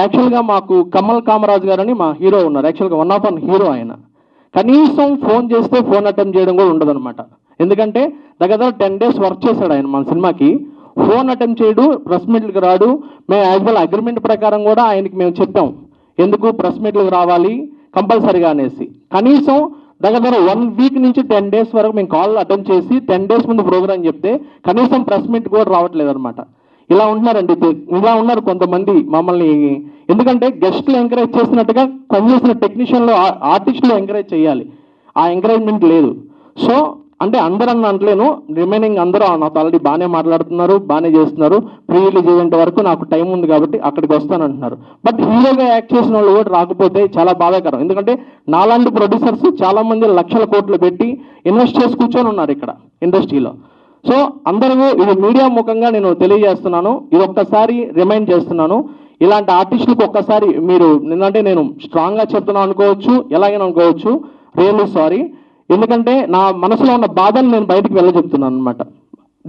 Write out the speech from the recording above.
యాక్చువల్గా మాకు కమల్ కామరాజ్ గారని మా హీరో ఉన్నారు. యాక్చువల్గా వన్ ఆఫ్ వన్ హీరో ఆయన. కనీసం ఫోన్ చేస్తే ఫోన్ అటెంప్ట్ చేయడం కూడా ఉండదన్నమాట. ఎందుకంటే దగ్గర టెన్ డేస్ వర్క్ చేశాడు ఆయన మన సినిమాకి. ఫోన్ అటెంప్ట్ చేయడు ప్రెస్ మీట్లకు రాడు. మేము యాజ్ వెల్ అగ్రిమెంట్ ప్రకారం కూడా ఆయనకి మేము చెప్పాం. ఎందుకు ప్రెస్ మీట్లకు రావాలి? కంపల్సరీగా అనేసి. కనీసం దగ్గర దగ్గర వన్ వీక్ నుంచి టెన్ డేస్ వరకు మేము కాల్ అటెండ్ చేసి టెన్ డేస్ ముందు ప్రోగ్రామ్ చెప్తే కనీసం ప్రెస్ మీట్ కూడా రావట్లేదు అనమాట ఇలా ఉంటున్నారండి. ఇలా ఉన్నారు కొంతమంది మమ్మల్ని. ఎందుకంటే గెస్ట్లు ఎంకరేజ్ చేసినట్టుగా పనిచేసిన టెక్నీషియన్లు ఆర్టిస్టులు ఎంకరేజ్ చేయాలి. ఆ ఎంకరేజ్మెంట్ లేదు. సో అంటే అందరూ అన్న అంటలేను రిమైనింగ్ అందరూ నాతో ఆల్రెడీ బాగానే మాట్లాడుతున్నారు బాగానే చేస్తున్నారు. ప్రీ రిలీజ్ ఈవెంట్ వరకు నాకు టైం ఉంది కాబట్టి అక్కడికి వస్తానంటున్నారు. బట్ హీరోగా యాక్ట్ చేసిన వాళ్ళు కూడా రాకపోతే చాలా బాధాకరం. ఎందుకంటే నాలాంటి ప్రొడ్యూసర్స్ చాలామంది లక్షల కోట్లు పెట్టి ఇన్వెస్ట్ చేసి కూర్చొని ఉన్నారు ఇక్కడ ఇండస్ట్రీలో. సో అందరూ ఇది మీడియా ముఖంగా నేను తెలియజేస్తున్నాను. ఇది ఒక్కసారి రిమైండ్ చేస్తున్నాను. ఇలాంటి ఆర్టిస్టులకు ఒక్కసారి మీరు నిన్నంటే నేను స్ట్రాంగ్గా చెప్తున్నాను అనుకోవచ్చు ఎలాగైనా అనుకోవచ్చు. Really sorry. ఎందుకంటే నా మనసులో ఉన్న బాధను నేను బయటికి వెళ్ళ చెప్తున్నాను అనమాట